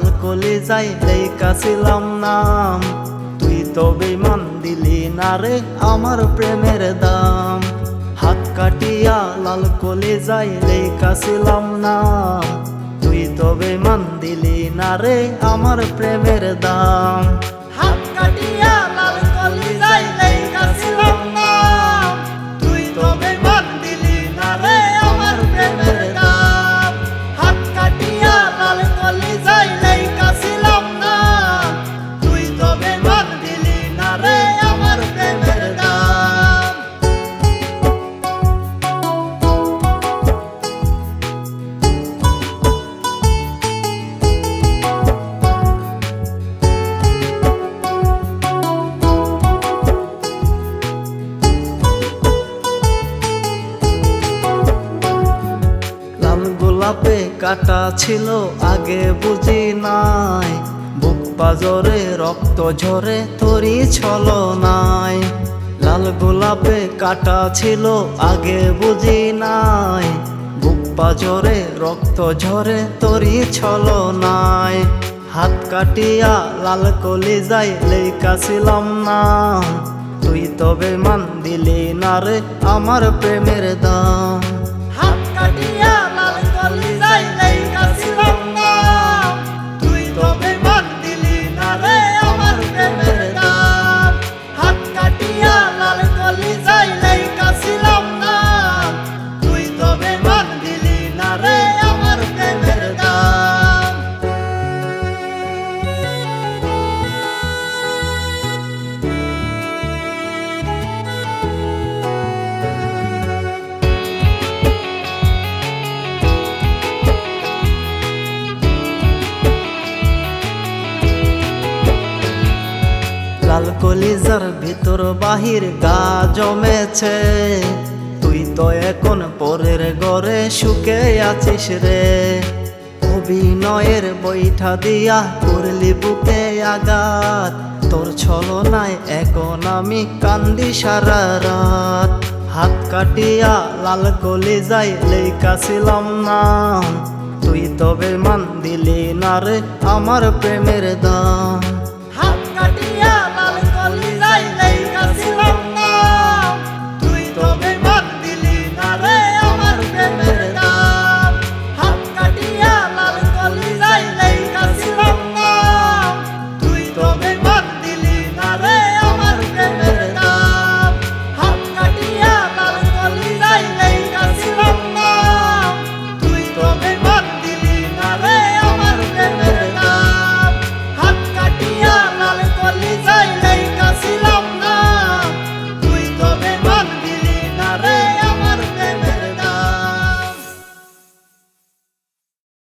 কলি যাই এই কাছিলাম নাম। তুই তো বেমান দিলি না রে আমার প্রেমের দাম। হাত কাটিয়া লাল কলে যাই লেখাছিলাম নাম। তুই তবে মান দিলি না রে আমার প্রেমের দাম। হাত কাটিয়া কাটা ছিল, আগে বুঝি নাই। বুক পাজরে, রক্ত ঝরে, তরি ছল নাই। লাল গোলাপে কাটা ছিল, আগে বুঝি নাই। বুক পাজরে, রক্ত ঝরে, তরি ছল নাই। হাত কাটিয়া লাল কলি যাই লেখাছিলাম না। তুই তবে মান দিলি না রে, আমার প্রেমের দাম। কলিজার ভিতর বাহির গা জমেছে। তুই তো এখন পরের ঘরে সুখে আছিস রে। অভিনয়ের বৈঠা দিয়া করলি বুকে আঘাত। তোর ছলনায় এখন আমি কান্দি সারা রাত। হাত কাটিয়া লাল কলি যাই লেখাছিলাম না। তুই তবে মান দিলি না রে আমার প্রেমের দাম